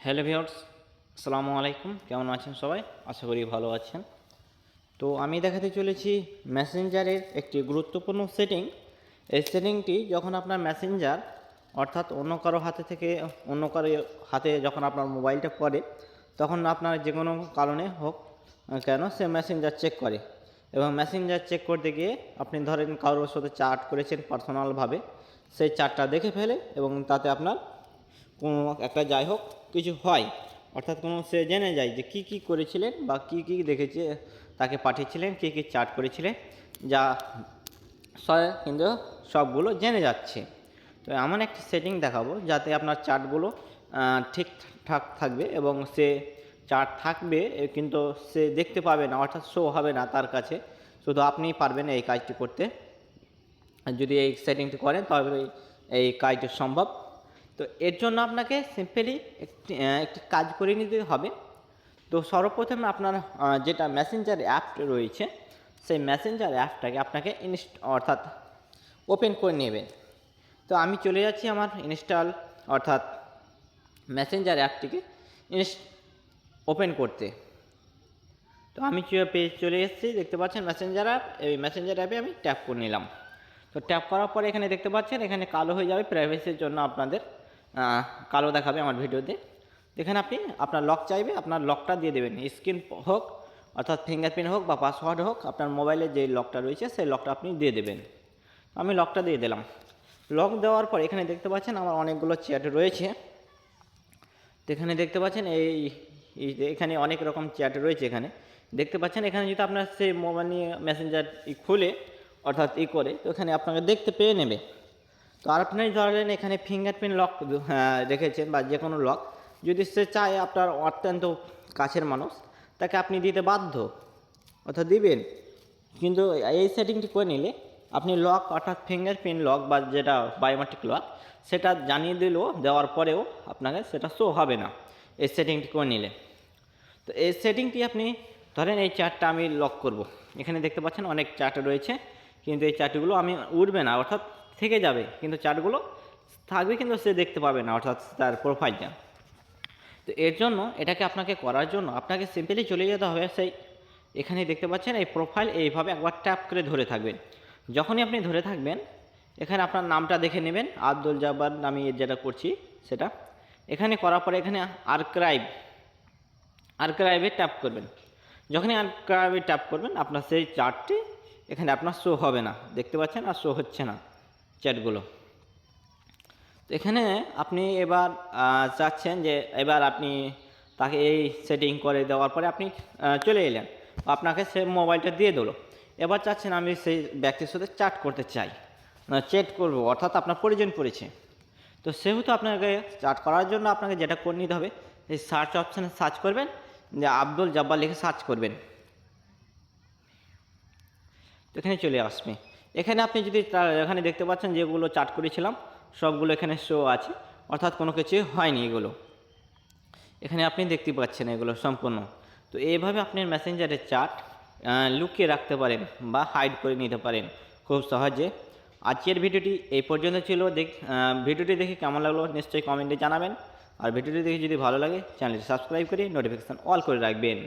Hello viewers, আসসালামু আলাইকুম। কেমন আছেন সবাই? আশা করি ভালো আছেন। তো আমি দেখাতে চলেছি মেসেঞ্জারের একটি গুরুত্বপূর্ণ সেটিং। এই সেটিংটি যখন আপনার মেসেঞ্জার, অর্থাৎ অন্য কারও হাতে থেকে, অন্য কারও হাতে যখন আপনার মোবাইলটা পড়ে, তখন আপনার যে কোনো কারণে হোক কেন সে মেসেঞ্জার চেক করে। এবং মেসেঞ্জার চেক করতে গিয়ে আপনি ধরেন কারোর সাথে চার্ট করেছেন পার্সোনালভাবে সেই চার্টটা দেখে ফেলে এবং তাতে আপনার কোনো একটা যাই হোক, কিছু হয়। অর্থাৎ কোনো সে জেনে যায় যে কি কি করেছিলেন বা কি কি দেখেছে, তাকে পাঠিয়েছিলেন, কি কি চার্ট করেছিলেন, যা সে কিন্তু সবগুলো জেনে যাচ্ছে। তো এমন একটি সেটিং দেখাবো যাতে আপনার চার্টগুলো ঠিকঠাক থাকবে এবং সে চার্ট থাকবে কিন্তু সে দেখতে পাবে না, অর্থাৎ শো হবে না তার কাছে। শুধু আপনিই পারবেন এই কাজটি করতে। যদি এই সেটিংটি করেন তবে এই- এই কাজটি সম্ভব। তো এর জন্য আপনাকে সিম্পলি একটি একটি কাজ করে নিতে হবে। তো সর্বপ্রথম আপনার যেটা মেসেঞ্জার অ্যাপ রয়েছে, সেই মেসেঞ্জার অ্যাপটাকে আপনাকে ইনস্ট অর্থাৎ ওপেন করে নেবেন। তো আমি চলে যাচ্ছি আমার ইনস্টল অর্থাৎ মেসেঞ্জার অ্যাপটিকে ইনস্ট ওপেন করতে। তো আমি পেয়ে চলে এসেছি, দেখতে পাচ্ছেন মেসেঞ্জার অ্যাপ এই মেসেঞ্জার অ্যাপে আমি ট্যাপ করে নিলাম। তো ট্যাপ করার পরে এখানে দেখতে পাচ্ছেন, এখানে কালো হয়ে যাবে প্রাইভেসির জন্য আপনাদের কালো দেখাবে আমার ভিডিওতে। এখানে আপনি, আপনার লক চাইবে, আপনার লকটা দিয়ে দেবেন। স্ক্রিন হোক, অর্থাৎ ফিঙ্গারপ্রিন্ট হোক বা পাসওয়ার্ড হোক, আপনার মোবাইলে যে লকটা রয়েছে, সেই লকটা আপনি দিয়ে দেবেন। আমি লকটা দিয়ে দিলাম। লক দেওয়ার পর এখানে দেখতে পাচ্ছেন আমার অনেকগুলো চ্যাট রয়েছে। তো এখানে দেখতে পাচ্ছেন এই এখানে অনেক রকম চ্যাট রয়েছে এখানে। দেখতে পাচ্ছেন এখানে যদি আপনার সেই মোবাইল নিয়ে মেসেঞ্জার খুলে, অর্থাৎ ই করে, তো এখানে আপনাকে দেখতে পেয়ে নেবে। তো আর আপনি ধরেন এখানে ফিঙ্গারপ্রিন্ট লক রেখেছেন বা যে কোনো লক যদি সে চায় আপনার অত্যন্ত কাছের মানুষ, তাকে আপনি দিতে বাধ্য অর্থাৎ দিবেন। কিন্তু এই সেটিংটি করে নিলে আপনি লক অর্থাৎ ফিঙ্গারপ্রিন্ট লক বা যেটা বায়োমেট্রিক লক সেটা জানিয়ে দিলেও দেওয়ার পরেও আপনাকে সেটা শো হবে না এই সেটিংটি করে নিলে। তো এই সেটিংটি আপনি ধরেন এই চার্টটা আমি লক করব। এখানে দেখতে পাচ্ছেন অনেক চার্ট রয়েছে, কিন্তু এই চার্টগুলো আমি উঠবে না, অর্থাৎ থেকে যাবে, কিন্তু চার্টগুলো থাকবে কিন্তু সে দেখতে পাবে না, অর্থাৎ তার প্রোফাইলটা। তো এর জন্য এটাকে আপনাকে করার জন্য আপনাকে সিম্পলি চলে যেতে হবে সেই, এখানে দেখতে পাচ্ছেন এই প্রোফাইল এইভাবে একবার ট্যাপ করে ধরে থাকবেন। যখনই আপনি ধরে থাকবেন, এখানে আপনার নামটা দেখে নেবেন, আব্দুল জব্বার আমি যেটা করছি সেটা। এখানে করার পরে এখানে আর্ক্রাইভ আর্ক্রাইভে ট্যাপ করবেন। যখনই আর্ক্রাইভে ট্যাপ করবেন, আপনার সেই চার্টটি এখানে আপনার শো হবে না, দেখতে পাচ্ছেন আর শো হচ্ছে না। চ্যাটগুলো তো এখানে আপনি এবার চাচ্ছেন যে এবার আপনি তাকে এই সেটিং করে দেওয়ার পরে আপনি চলে এলেন। আপনাকে সে মোবাইলটা দিয়ে দিলো। এবার চাচ্ছেন আমি সেই ব্যক্তির সাথে চ্যাট করতে চাই। চ্যাট করব, অর্থাৎ আপনার প্রয়োজন পড়েছে তো সেহেতু আপনাকে চার্ট করার জন্য আপনাকে যেটা করে নিতে হবে, এই সার্চ অপশানে সার্চ করবেন, যে আব্দুল জব্বার লিখে সার্চ করবেন। তো এখানে চলে আসবে। এখানে আপনি যদি এখানে দেখতে পাচ্ছেন যেগুলো চার্ট করেছিলাম, সবগুলো এখানে শো আছে। অর্থাৎ কোনো কিছু হয়নি এগুলো। এখানে আপনি দেখতে পাচ্ছেন এগুলো সম্পূর্ণ। তো এইভাবে আপনি মেসেঞ্জারের চার্ট লুকিয়ে রাখতে পারেন বা হাইড করে নিতে পারেন খুব সহজে। আজকের ভিডিওটি এই পর্যন্ত ছিল। দেখ ভিডিওটি দেখে কেমন লাগল নিশ্চয়ই কমেন্টে জানাবেন। আর ভিডিওটি দেখে যদি ভালো লাগে চ্যানেলটি সাবস্ক্রাইব করে নোটিফিকেশান অল করে রাখবেন।